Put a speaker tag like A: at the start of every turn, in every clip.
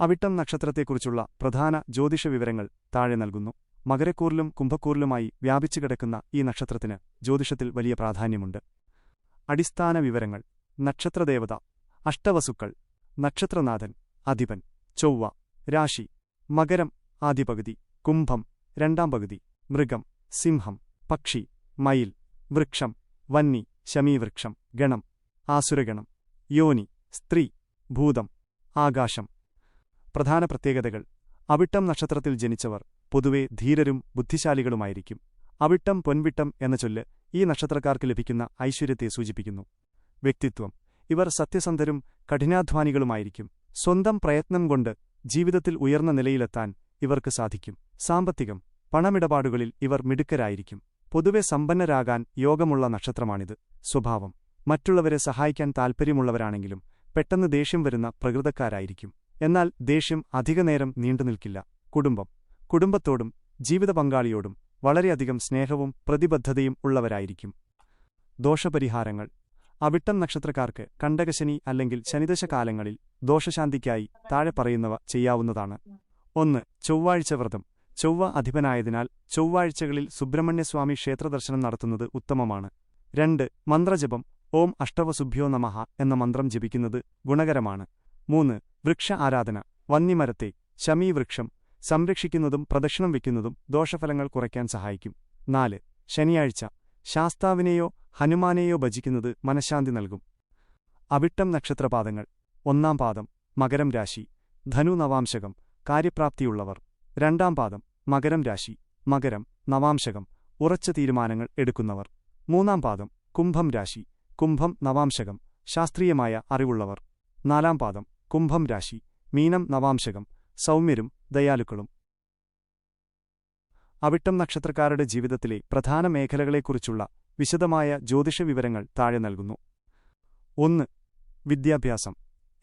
A: അവിട്ടം നക്ഷത്രത്തെക്കുറിച്ചുള്ള പ്രധാന ജ്യോതിഷ വിവരങ്ങൾ താഴെ നൽകുന്നു. മകരക്കൂറിലും കുംഭക്കൂറിലുമായി വ്യാപിച്ചു കിടക്കുന്ന ഈ നക്ഷത്രത്തിന് ജ്യോതിഷത്തിൽ വലിയ പ്രാധാന്യമുണ്ട്. അടിസ്ഥാന വിവരങ്ങൾ. നക്ഷത്രദേവത അഷ്ടവസുക്കൾ നക്ഷത്രനാഥൻ അധിപൻ ചൊവ്വ രാശി മകരം ആദ്യപകുതി കുംഭം രണ്ടാം പകുതി മൃഗം സിംഹം പക്ഷി മയിൽ വൃക്ഷം വന്നി ശമീവൃക്ഷം ഗണം ആസുരഗണം യോനി സ്ത്രീ ഭൂതം ആകാശം. പ്രധാന പ്രത്യേകതകൾ. അവിട്ടം നക്ഷത്രത്തിൽ ജനിച്ചവർ പൊതുവെ ധീരരും ബുദ്ധിശാലികളുമായിരിക്കും. അവിട്ടം പൊൻവിട്ടം എന്ന ചൊല്ല് ഈ നക്ഷത്രക്കാർക്ക് ലഭിക്കുന്ന ഐശ്വര്യത്തെ സൂചിപ്പിക്കുന്നു. വ്യക്തിത്വം. ഇവർ സത്യസന്ധരും കഠിനാധ്വാനികളുമായിരിക്കും. സ്വന്തം പ്രയത്നം കൊണ്ട് ജീവിതത്തിൽ ഉയർന്ന നിലയിലെത്താൻ ഇവർക്ക് സാധിക്കും. സാമ്പത്തികം. പണമിടപാടുകളിൽ ഇവർ മിടുക്കരായിരിക്കും. പൊതുവെ സമ്പന്നരാകാൻ യോഗമുള്ള നക്ഷത്രമാണിത്. സ്വഭാവം. മറ്റുള്ളവരെ സഹായിക്കാൻ താൽപ്പര്യമുള്ളവരാണെങ്കിലും പെട്ടെന്ന് ദേഷ്യം വരുന്ന പ്രകൃതക്കാരായിരിക്കും. എന്നാൽ ദേഷ്യം അധികനേരം നീണ്ടുനിൽക്കില്ല കുടുംബം. കുടുംബത്തോടും ജീവിത പങ്കാളിയോടും വളരെയധികം സ്നേഹവും പ്രതിബദ്ധതയും ഉള്ളവരായിരിക്കും. ദോഷപരിഹാരങ്ങൾ. അവിട്ടം നക്ഷത്രക്കാർക്ക് കണ്ടകശനി അല്ലെങ്കിൽ ശനിദശകാലങ്ങളിൽ ദോഷശാന്തിക്കായി താഴെ പറയുന്നവ ചെയ്യാവുന്നതാണ്. ഒന്ന് ചൊവ്വാഴ്ച വ്രതം. ചൊവ്വ അധിപനായതിനാൽ ചൊവ്വാഴ്ചകളിൽ സുബ്രഹ്മണ്യസ്വാമി ക്ഷേത്രദർശനം നടത്തുന്നത് ഉത്തമമാണ്. രണ്ട് മന്ത്രജപം. ഓം അഷ്ടവസുഭ്യോ നമഃ എന്ന മന്ത്രം ജപിക്കുന്നത് ഗുണകരമാണ്. മൂന്ന് വൃക്ഷ ആരാധന വന്യമരത്തെ ശമീവൃക്ഷം സംരക്ഷിക്കുന്നതും പ്രദക്ഷിണം വയ്ക്കുന്നതും ദോഷഫലങ്ങൾ കുറയ്ക്കാൻ സഹായിക്കും. നാല് ശനിയാഴ്ച ശാസ്താവിനെയോ ഹനുമാനെയോ ഭജിക്കുന്നത് മനഃശാന്തി നൽകും. അവിട്ടം നക്ഷത്രപാദങ്ങൾ. ഒന്നാം പാദം മകരം രാശി ധനു നവാംശകം കാര്യപ്രാപ്തിയുള്ളവർ. രണ്ടാം പാദം മകരം രാശി മകരം നവാംശകം ഉറച്ച തീരുമാനങ്ങൾ എടുക്കുന്നവർ. മൂന്നാം പാദം കുംഭം രാശി കുംഭം നവാംശകം ശാസ്ത്രീയമായ അറിവുള്ളവർ. നാലാം പാദം കുംഭം രാശി മീനം നവാംശകം സൗമ്യരും ദയാലുക്കളും. അവിട്ടം നക്ഷത്രക്കാരുടെ ജീവിതത്തിലെ പ്രധാന മേഖലകളെക്കുറിച്ചുള്ള വിശദമായ ജ്യോതിഷ വിവരങ്ങൾ താഴെ നൽകുന്നു. ഒന്ന് വിദ്യാഭ്യാസം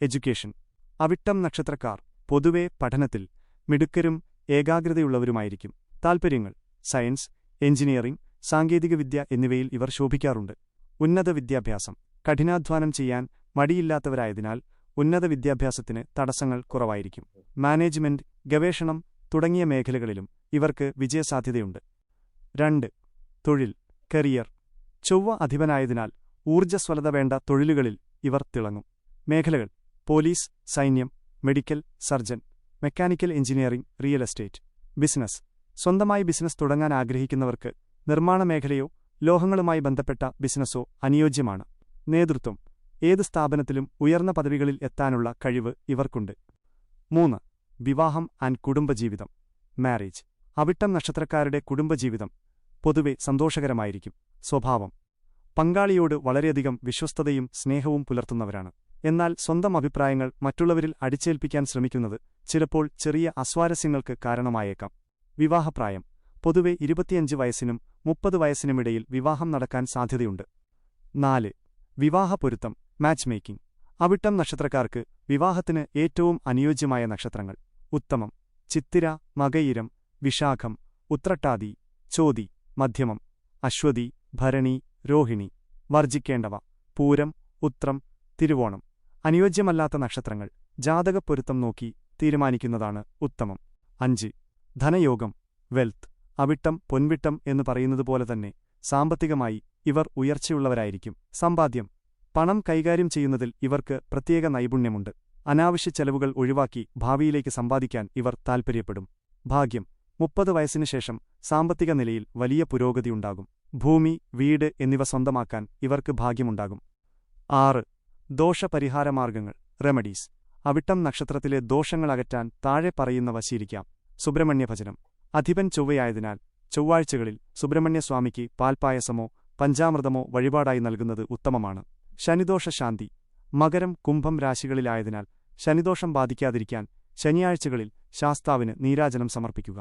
A: എഡ്യൂക്കേഷൻ. അവിട്ടം നക്ഷത്രക്കാർ പൊതുവെ പഠനത്തിൽ മിടുക്കരും ഏകാഗ്രതയുള്ളവരുമായിരിക്കും. താൽപ്പര്യങ്ങൾ സയൻസ് എഞ്ചിനീയറിംഗ് സാങ്കേതികവിദ്യ എന്നിവയിൽ ഇവർ ശോഭിക്കാറുണ്ട്. ഉന്നത വിദ്യാഭ്യാസം കഠിനാധ്വാനം ചെയ്യാൻ മടിയില്ലാത്തവരായതിനാൽ ഉന്നത വിദ്യാഭ്യാസത്തിന് തടസ്സങ്ങൾ കുറവായിരിക്കും. മാനേജ്മെന്റ് ഗവേഷണം തുടങ്ങിയ മേഖലകളിലും ഇവർക്ക് വിജയസാധ്യതയുണ്ട്. രണ്ട് തൊഴിൽ കരിയർ. ചൊവ്വ അധിപനായതിനാൽ ഊർജസ്വലത വേണ്ട തൊഴിലുകളിൽ ഇവർ തിളങ്ങും. മേഖലകൾ പോലീസ് സൈന്യം medical surgeon mechanical engineering real estate business. സ്വന്തമായി ബിസിനസ് തുടങ്ങാൻ ആഗ്രഹിക്കുന്നവർക്ക് നിർമ്മാണ മേഖലയോ ലോഹങ്ങളുമായി ബന്ധപ്പെട്ട ബിസിനസ്സോ അനുയോജ്യമാണ്. നേതൃത്വം ഏത് സ്ഥാപനത്തിലും ഉയർന്ന പദവികളിൽ എത്താനുള്ള കഴിവ് ഇവർക്കുണ്ട്. മൂന്ന് വിവാഹം ആൻഡ് കുടുംബജീവിതം. മാരേജ്. അവിട്ടം നക്ഷത്രക്കാരുടെ കുടുംബജീവിതം. പൊതുവെ സന്തോഷകരമായിരിക്കും. സ്വഭാവം. പങ്കാളിയോട് വളരെയധികം വിശ്വസ്തതയും സ്നേഹവും പുലർത്തുന്നവരാണ്. എന്നാൽ സ്വന്തം അഭിപ്രായങ്ങൾ മറ്റുള്ളവരിൽ അടിച്ചേൽപ്പിക്കാൻ ശ്രമിക്കുന്നത് ചിലപ്പോൾ ചെറിയ അസ്വാരസ്യങ്ങൾക്ക് കാരണമായേക്കാം. വിവാഹപ്രായം. പൊതുവെ ഇരുപത്തിയഞ്ച് വയസ്സിനും മുപ്പത് വയസ്സിനുമിടയിൽ വിവാഹം നടക്കാൻ സാധ്യതയുണ്ട്. നാല് വിവാഹപ്പൊരുത്തം മാച്ച് മേക്കിംഗ് അവിട്ടം നക്ഷത്രക്കാർക്ക് വിവാഹത്തിന് ഏറ്റവും അനുയോജ്യമായ നക്ഷത്രങ്ങൾ. ഉത്തമം. ചിത്തിര മകയിരം വിശാഖം ഉത്രട്ടാതി ചോതി മധ്യമം അശ്വതി ഭരണി രോഹിണി. വർജിക്കേണ്ടവ പൂരം ഉത്രം തിരുവോണം. അനുയോജ്യമല്ലാത്ത നക്ഷത്രങ്ങൾ. ജാതകപ്പൊരുത്തം നോക്കി തീരുമാനിക്കുന്നതാണ് ഉത്തമം. അഞ്ച്. ധനയോഗം. വെൽത്ത്. അവിട്ടം പൊൻവിട്ടം എന്ന് പറയുന്നതുപോലെ തന്നെ സാമ്പത്തികമായി ഇവർ ഉയർച്ചയുള്ളവരായിരിക്കും. സമ്പാദ്യം. പണം കൈകാര്യം ചെയ്യുന്നതിൽ ഇവർക്ക് പ്രത്യേക നൈപുണ്യമുണ്ട്. അനാവശ്യ ചെലവുകൾ ഒഴിവാക്കി ഭാവിയിലേക്ക് സമ്പാദിക്കാൻ ഇവർ താൽപ്പര്യപ്പെടും. ഭാഗ്യം. മുപ്പത് വയസ്സിനു ശേഷം സാമ്പത്തിക നിലയിൽ വലിയ പുരോഗതിയുണ്ടാകും ഭൂമി വീട് എന്നിവ സ്വന്തമാക്കാൻ ഇവർക്ക് ഭാഗ്യമുണ്ടാകും. ആറ്. ദോഷപരിഹാരമാർഗങ്ങൾ റെമഡീസ്. അവിട്ടം നക്ഷത്രത്തിലെ ദോഷങ്ങൾ അകറ്റാൻ താഴെ പറയുന്നവ ശീലിക്കാം. സുബ്രഹ്മണ്യഭജനം അധിപൻ ചൊവ്വയായതിനാൽ ചൊവ്വാഴ്ചകളിൽ സുബ്രഹ്മണ്യസ്വാമിക്ക് പാൽപ്പായസമോ പഞ്ചാമൃതമോ വഴിപാടായി നൽകുന്നത് ഉത്തമമാണ്. ശനിദോഷ ശാന്തി മകരം കുംഭം രാശികളിലായതിനാൽ ശനിദോഷം ബാധിക്കാതിരിക്കാൻ ശനിയാഴ്ചകളിൽ ശാസ്താവിന് നീരാജനം സമർപ്പിക്കുക.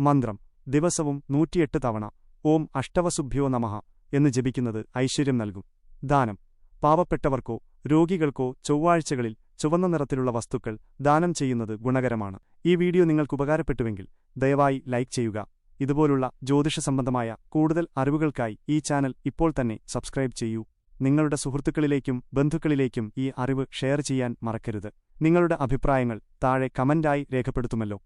A: മന്ത്രം ദിവസവും നൂറ്റിയെട്ട് തവണ ഓം അഷ്ടവസുഭ്യോ നമഃ എന്ന് ജപിക്കുന്നത് ഐശ്വര്യം നൽകും. ദാനം പാവപ്പെട്ടവർക്കോ രോഗികൾക്കോ ചൊവ്വാഴ്ചകളിൽ ചുവന്ന നിറത്തിലുള്ള വസ്തുക്കൾ ദാനം ചെയ്യുന്നത് ഗുണകരമാണ്. ഈ വീഡിയോ നിങ്ങൾക്ക് ഉപകാരപ്പെട്ടുവെങ്കിൽ ദയവായി ലൈക്ക് ചെയ്യുക. ഇതുപോലുള്ള ജ്യോതിഷ സംബന്ധമായ കൂടുതൽ അറിവുകൾക്കായി ഈ ചാനൽ ഇപ്പോൾ തന്നെ സബ്സ്ക്രൈബ് ചെയ്യൂ. നിങ്ങളുടെ സുഹൃത്തുക്കളിലേക്കും ബന്ധുക്കളിലേക്കും ഈ അറിവ് ഷെയർ ചെയ്യാൻ മറക്കരുത്. നിങ്ങളുടെ അഭിപ്രായങ്ങൾ താഴെ കമന്റായി രേഖപ്പെടുത്തുമല്ലോ.